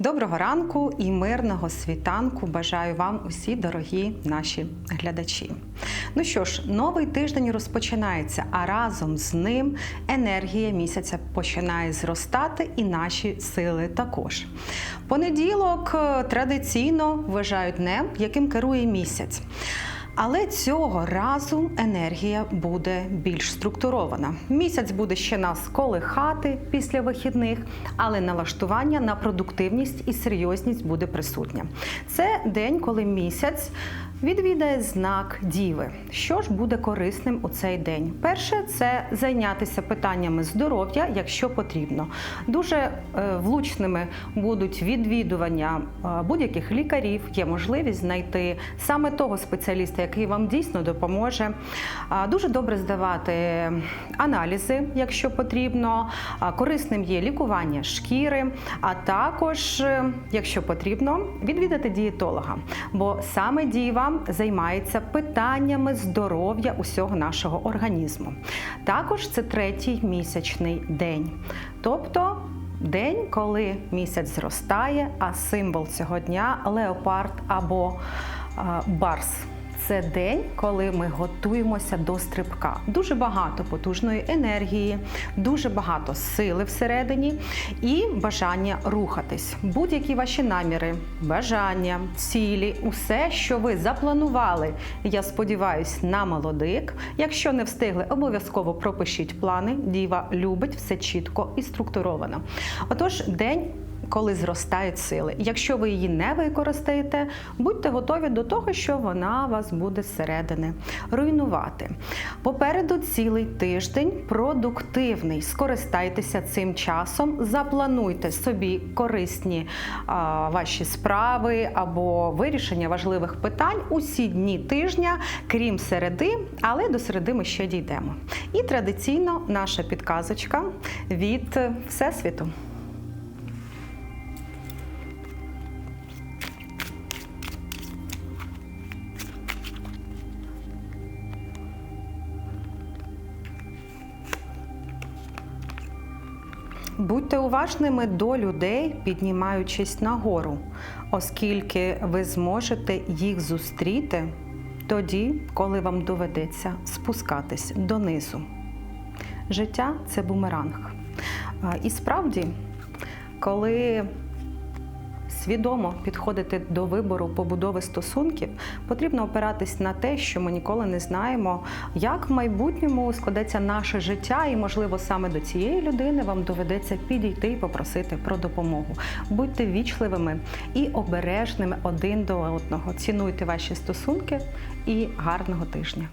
Доброго ранку і мирного світанку бажаю вам усі дорогі наші глядачі. Ну що ж, новий тиждень розпочинається, а разом з ним енергія місяця починає зростати, і наші сили також. Понеділок е, традиційно вважають днем, яким керує місяць. Але цього разу енергія буде більш структурована. Місяць буде ще нас колихати після вихідних, але налаштування на продуктивність і серйозність буде присутня. Це день, коли місяць відвідає знак Діви. Що ж буде корисним у цей день? Перше це зайнятися питаннями здоров'я, якщо потрібно. Дуже е, влучними будуть відвідування е, будь-яких лікарів. Є можливість знайти саме того спеціаліста, який вам дійсно допоможе. Дуже добре здавати аналізи, якщо потрібно. Корисним є лікування шкіри, а також, е, якщо потрібно, відвідати дієтолога. Бо саме діва займається питаннями здоров'я усього нашого організму. Також це третій місячний день. Тобто День, коли місяць зростає, а символ цього дня леопард або барс. Це день, коли ми готуємося до стрибка. Дуже багато потужної енергії, дуже багато сили всередині і бажання рухатись. Будь-які ваші наміри, бажання, цілі, усе, що ви запланували. Я сподіваюсь, на молодик. Якщо не встигли, обов'язково пропишіть плани. Діва любить все чітко і структуровано. Отож, день коли зростають сили. Якщо ви її не використаєте, будьте готові до того, що вона вас буде зсередини руйнувати. Попереду цілий тиждень продуктивний. Скористайтеся цим часом, заплануйте собі корисні а, ваші справи або вирішення важливих питань усі дні тижня, крім середи, але до середи ми ще дійдемо. І традиційно наша підказочка від Всесвіту. Будьте уважними до людей, піднімаючись нагору, оскільки ви зможете їх зустріти тоді, коли вам доведеться спускатись донизу. Життя це бумеранг. І справді, коли свідомо підходити до вибору побудови стосунків, потрібно опиратись на те, що ми ніколи не знаємо, як в майбутньому складеться наше життя, і, можливо, саме до цієї людини вам доведеться підійти і попросити про допомогу. Будьте вічливими і обережними один до одного. Цінуйте ваші стосунки і гарного тижня.